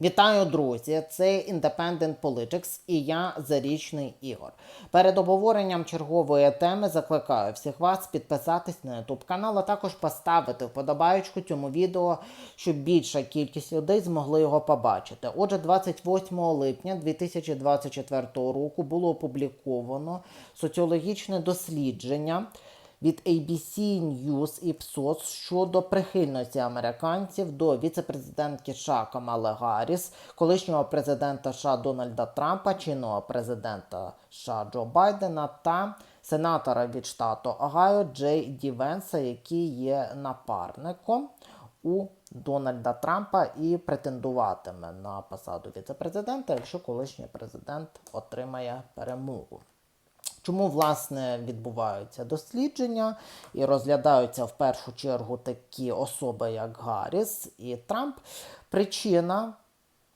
Вітаю, друзі! Це Independent Politics і я Зарічний Ігор. Перед обговоренням чергової теми закликаю всіх вас підписатись на YouTube канал, а також поставити вподобаючку цьому відео, щоб більша кількість людей змогли його побачити. Отже, 28 липня 2024 року було опубліковано соціологічне дослідження від ABC News і PSOS щодо прихильності американців до віцепрезидентки США Камали Гарріс, колишнього президента США Дональда Трампа, чинного президента США Джо Байдена та сенатора від штату Огайо Джей Ді Венса, який є напарником у Дональда Трампа і претендуватиме на посаду віцепрезидента, якщо колишній президент отримає перемогу. Чому власне відбуваються дослідження і розглядаються в першу чергу такі особи, як Гарріс і Трамп? Причина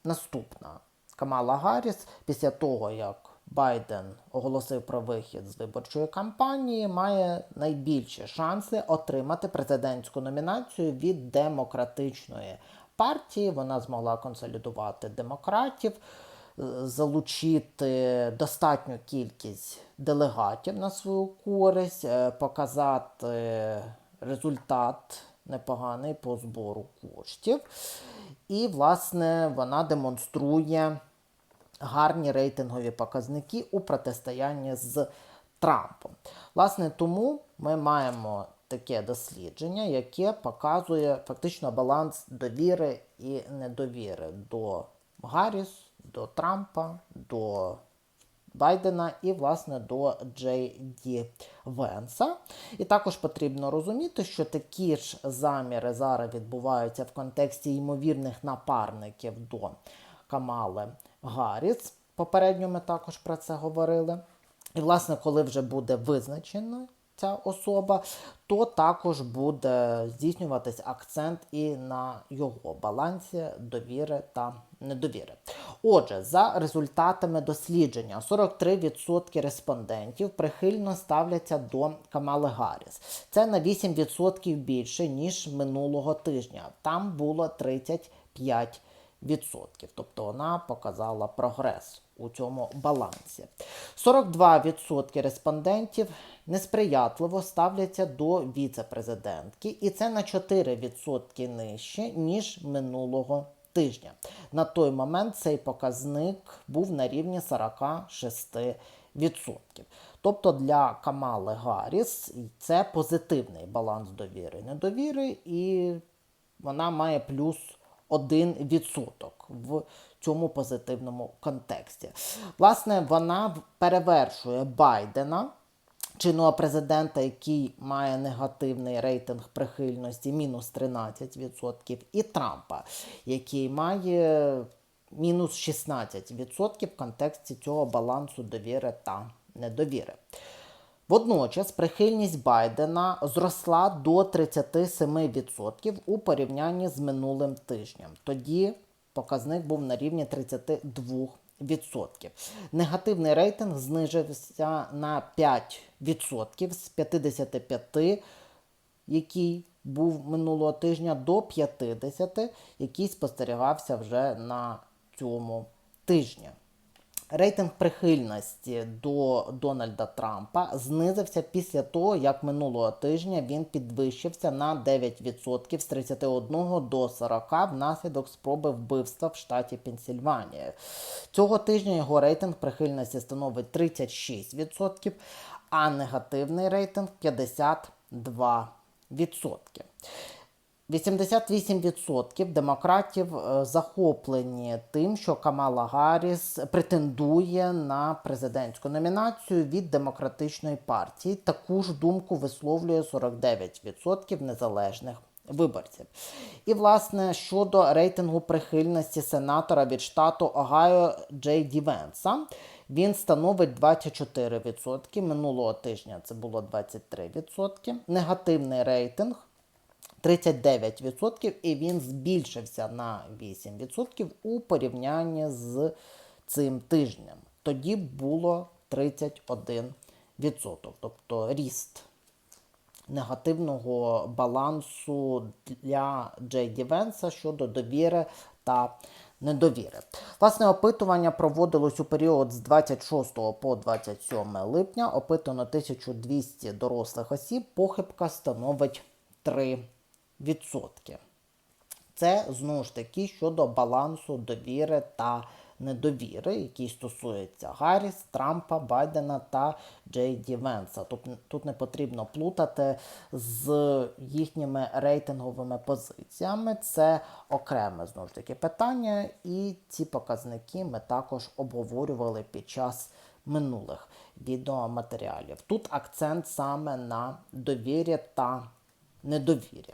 наступна: Камала Гарріс після того, як Байден оголосив про вихід з виборчої кампанії, має найбільші шанси отримати президентську номінацію від демократичної партії. Вона змогла консолідувати демократів залучити достатню кількість делегатів на свою користь, е, показати результат непоганий по збору коштів. І, власне, вона демонструє гарні рейтингові показники у протистоянні з Трампом. Власне, тому ми маємо таке дослідження, яке показує фактично баланс довіри і недовіри до Гарріс, до Трампа, до Байдена і, власне, до Джей Ді Венса. І також потрібно розуміти, що такі ж заміри зараз відбуваються в контексті ймовірних напарників до Камали Гарріс. Попередньо ми також про це говорили. І, власне, коли вже буде визначено ця особа, то також буде здійснюватись акцент і на його балансі довіри та недовіри. Отже, за результатами дослідження, 43% респондентів прихильно ставляться до Камали Гарріс. Це на 8% більше, ніж минулого тижня. Там було 35%. Тобто вона показала прогрес у цьому балансі. 42% респондентів несприятливо ставляться до віце-президентки, і це на 4% нижче, ніж минулого тижня. На той момент цей показник був на рівні 46%. Тобто для Камали Гарріс це позитивний баланс довіри недовіри, і вона має плюс 1% в цьому позитивному контексті. Власне, вона перевершує Байдена, чинного президента, який має негативний рейтинг прихильності, мінус 13%, і Трампа, який має мінус 16% в контексті цього балансу довіри та недовіри. Водночас прихильність Байдена зросла до 37% у порівнянні з минулим тижнем. Тоді показник був на рівні 32%. Негативний рейтинг знижився на 5% з 55%, який був минулого тижня, до 50%, який спостерігався вже на цьому тижні. Рейтинг прихильності до Дональда Трампа знизився після того, як минулого тижня він підвищився на 9% з 31 до 40 внаслідок спроби вбивства в штаті Пенсільванія. Цього тижня його рейтинг прихильності становить 36%, а негативний рейтинг 52%. 88% демократів е, захоплені тим, що Камала Гарріс претендує на президентську номінацію від демократичної партії. Таку ж думку висловлює 49% незалежних виборців. І, власне, щодо рейтингу прихильності сенатора від штату Огайо Джей Ді Венса, він становить 24%. Минулого тижня це було 23%. Негативний рейтинг. 39% і він збільшився на 8% у порівнянні з цим тижнем. Тоді було 31%. Тобто ріст негативного балансу для Джей Ді Венса щодо довіри та недовіри. Власне опитування проводилось у період з 26 по 27 липня. Опитано 1200 дорослих осіб. Похибка становить 3%. Це знову ж таки щодо балансу довіри та недовіри, який стосується Гарріс, Трампа, Байдена та Джей Ді Венса. Тут, тут не потрібно плутати з їхніми рейтинговими позиціями. Це окреме знову ж таки питання, і ці показники ми також обговорювали під час минулих відеоматеріалів. Тут акцент саме на довірі та недовірі.